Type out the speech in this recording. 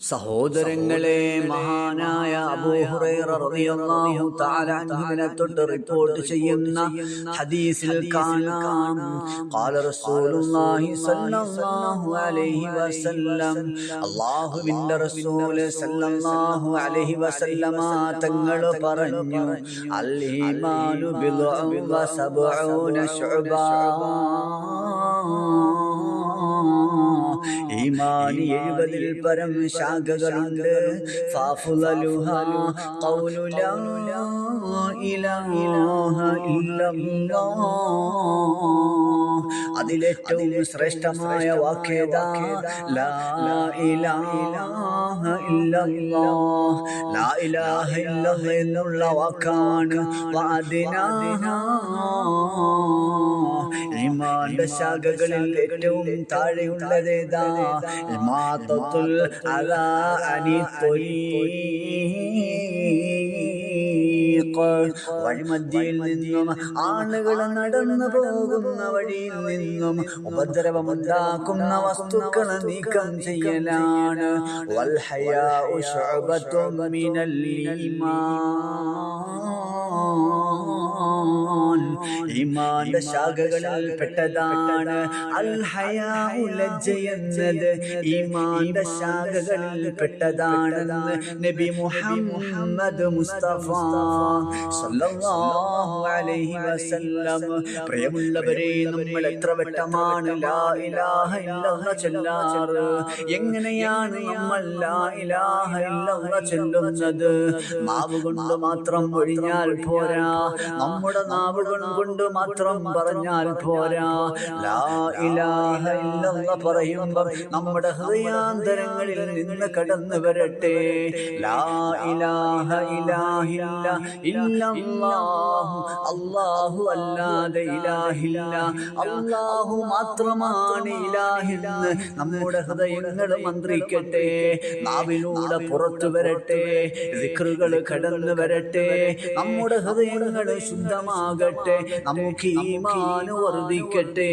സഹോദരങ്ങളെ മഹാനായ അബൂഹുറൈറ റളിയല്ലാഹു തആല അൻഹുവിനെ തൊട്ട് റിപ്പോർട്ട് ചെയ്യുന്ന ഹദീസിൽ കാണാം. അല്ലാഹുവിന്റെ റസൂൽ അലൈഹി വസല്ലമ തങ്ങൾ പറഞ്ഞു. അൽ ഈമാനു ഈമാനി എഴുപതിൽ പരം ശാഖകളുണ്ട്. അതിലേറ്റവും ശ്രേഷ്ഠമായ വാക്യത ലാ ഇലാഹ ഇല്ലല്ലാഹ്. ലാ ഇലാഹ ഇല്ലല്ലാഹ് എന്നുള്ള വാക്കാണ്. ഈമാന്റെ ശാഖകളിൽ ഏറ്റവും താഴെയുള്ളതേതാ? ഇമാത്തത്തുൽ അലാ അനി വഴിമധ്യയിൽ നിന്നും ആളുകൾ നടന്നു പോകുന്ന വഴിയിൽ നിന്നും ഉപദ്രവമുണ്ടാക്കുന്ന വസ്തുക്കൾ നീക്കം ചെയ്യലാണ്. ഈമാന്റെ ശാഖകളിൽ പെട്ടതാണ് അൽ ഹയാഉ ലജ്ജ ശാഖകളിൽ നബി മുഹമ്മദ് മുസ്തഫ പ്രിയമുള്ളവരെ നമ്മൾ എത്ര വട്ടമാണ് ചൊല്ലാറ്? എങ്ങനെയാണ് നമ്മൾ ചൊല്ലുന്നത്? നാവ് കൊണ്ട് മാത്രം ഒഴിഞ്ഞാൽ പോരാ. നമ്മുടെ നാവുകൾ കൊണ്ട് മാത്രം പറഞ്ഞാൽ പോരാ. ലാ ഇലാഹ ഇല്ലല്ലാഹ് പറയുമ്പോൾ നമ്മുടെ ഹൃദയാന്തരങ്ങളിൽ നിന്ന് കടന്നു വരട്ടെ ലാ ഇലാഹ ഇലാഹില്ല അല്ലാഹു അല്ലാതെ ഇലാഹില്ല. അല്ലാഹു മാത്രമാണ് ഇലാഹിന്ന് നമ്മുടെ ഹൃദയങ്ങൾ മന്ത്രിക്കട്ടെ നാവിലൂടെ പുറത്തു വരട്ടെ ദിക്റുകൾ കടന്നു വരട്ടെ നമ്മുടെ ഹൃദയങ്ങൾ ശുദ്ധമാകട്ടെ നമുക്ക് ഈമാന് വർദ്ധിക്കട്ടെ.